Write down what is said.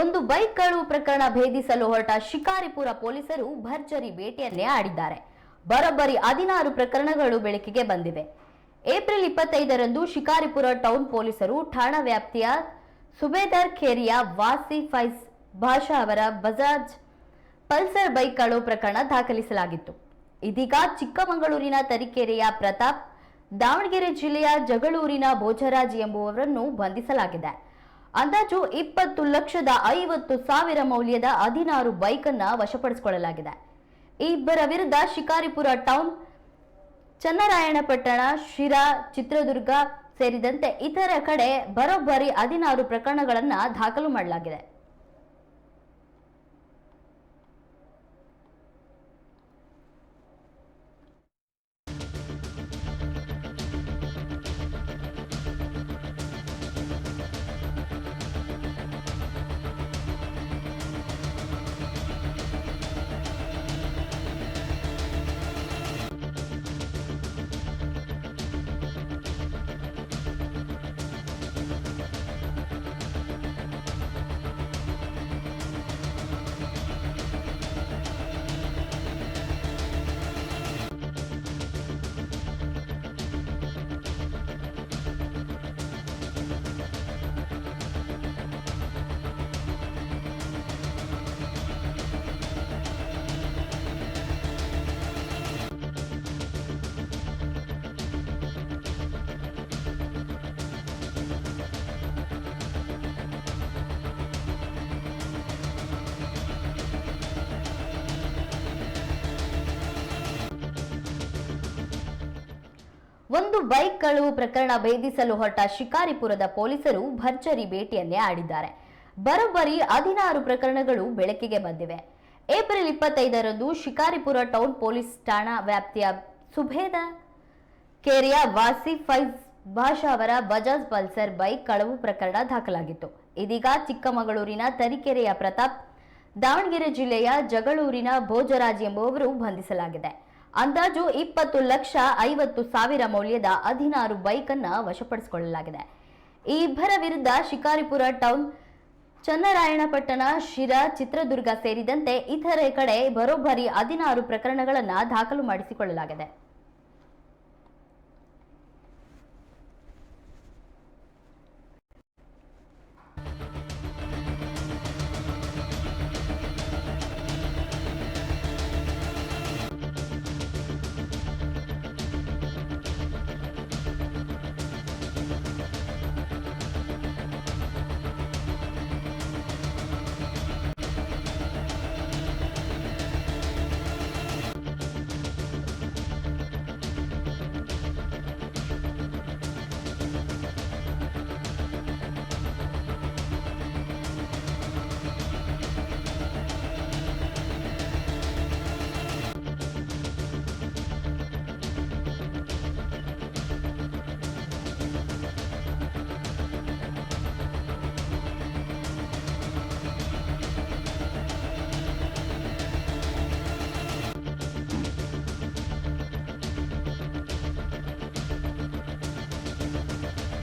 ಒಂದು ಬೈಕ್ ಕಳುವು ಪ್ರಕರಣ ಭೇದಿಸಲು ಹೊರಟ ಶಿಕಾರಿಪುರ ಪೊಲೀಸರು ಭರ್ಜರಿ ಬೇಟೆಯನ್ನೇ ಆಡಿದ್ದಾರೆ. ಬರೋಬ್ಬರಿ ಹದಿನಾರು ಪ್ರಕರಣಗಳು ಬೆಳಕಿಗೆ ಬಂದಿವೆ. ಏಪ್ರಿಲ್ ಇಪ್ಪತ್ತೈದರಂದು ಶಿಕಾರಿಪುರ ಟೌನ್ ಪೊಲೀಸರು ಠಾಣಾ ವ್ಯಾಪ್ತಿಯ ಸುಬೇದಾರ್ ಖೇರಿಯ ವಾಸಿ ಫೈಸ್ ಭಾಷಾ ಅವರ ಬಜಾಜ್ ಪಲ್ಸರ್ ಬೈಕ್ ಕಳುವು ಪ್ರಕರಣ ದಾಖಲಿಸಲಾಗಿತ್ತು. ಇದೀಗ ಚಿಕ್ಕಮಗಳೂರಿನ ತರೀಕೆರೆಯ ಪ್ರತಾಪ್, ದಾವಣಗೆರೆ ಜಿಲ್ಲೆಯ ಜಗಳೂರಿನ ಭೋಜರಾಜ್ ಎಂಬುವರನ್ನು ಬಂಧಿಸಲಾಗಿದೆ. ಅಂದಾಜು ಇಪ್ಪತ್ತು ಲಕ್ಷದ ಐವತ್ತು ಸಾವಿರ ಮೌಲ್ಯದ ಹದಿನಾರು ಬೈಕ್ ಅನ್ನ ವಶಪಡಿಸಿಕೊಳ್ಳಲಾಗಿದೆ ಇಬ್ಬರ ವಿರುದ್ಧ ಶಿಕಾರಿಪುರ ಟೌನ್, ಚನ್ನರಾಯಣಪಟ್ಟಣ, ಶಿರಾ, ಚಿತ್ರದುರ್ಗ ಸೇರಿದಂತೆ ಇತರ ಕಡೆ ಬರೋಬ್ಬರಿ ಹದಿನಾರು ಪ್ರಕರಣಗಳನ್ನು ದಾಖಲು ಮಾಡಲಾಗಿದೆ. ಒಂದು ಬೈಕ್ ಕಳುವು ಪ್ರಕರಣ ಭೇದಿಸಲು ಹೊರಟ ಶಿಕಾರಿಪುರದ ಪೊಲೀಸರು ಭರ್ಜರಿ ಭೇಟಿಯನ್ನೇ ಆಡಿದ್ದಾರೆ. ಬರೋಬ್ಬರಿ ಹದಿನಾರು ಪ್ರಕರಣಗಳು ಬೆಳಕಿಗೆ ಬಂದಿವೆ. ಏಪ್ರಿಲ್ ಇಪ್ಪತ್ತೈದರಂದು ಶಿಕಾರಿಪುರ ಟೌನ್ ಪೊಲೀಸ್ ಠಾಣಾ ವ್ಯಾಪ್ತಿಯ ಸುಭೇದ ಕೇರಿಯ ವಾಸಿ ಫೈಜ್ ಭಾಷಾ ಅವರ ಬಜಾಜ್ ಪಲ್ಸರ್ ಬೈಕ್ ಕಳವು ಪ್ರಕರಣ ದಾಖಲಾಗಿತ್ತು. ಇದೀಗ ಚಿಕ್ಕಮಗಳೂರಿನ ತರೀಕೆರೆಯ ಪ್ರತಾಪ್ ದಾವಣಗೆರೆ ಜಿಲ್ಲೆಯ ಜಗಳೂರಿನ ಭೋಜರಾಜ್ ಎಂಬುವವರು ಬಂಧಿಸಲಾಗಿದೆ. ಅಂದಾಜು ಇಪ್ಪತ್ತು ಲಕ್ಷ ಐವತ್ತು ಸಾವಿರ ಮೌಲ್ಯದ ಹದಿನಾರು ಬೈಕ್ ವಶಪಡಿಸಿಕೊಳ್ಳಲಾಗಿದೆ. ಈ ಇಬ್ಬರ ವಿರುದ್ಧ ಶಿಕಾರಿಪುರ ಟೌನ್, ಚನ್ನರಾಯಣಪಟ್ಟಣ, ಶಿರಾ, ಚಿತ್ರದುರ್ಗ ಸೇರಿದಂತೆ ಇತರೆ ಕಡೆ ಬರೋಬ್ಬರಿ ಹದಿನಾರು ಪ್ರಕರಣಗಳನ್ನು ದಾಖಲು ಮಾಡಿಸಿಕೊಳ್ಳಲಾಗಿದೆ.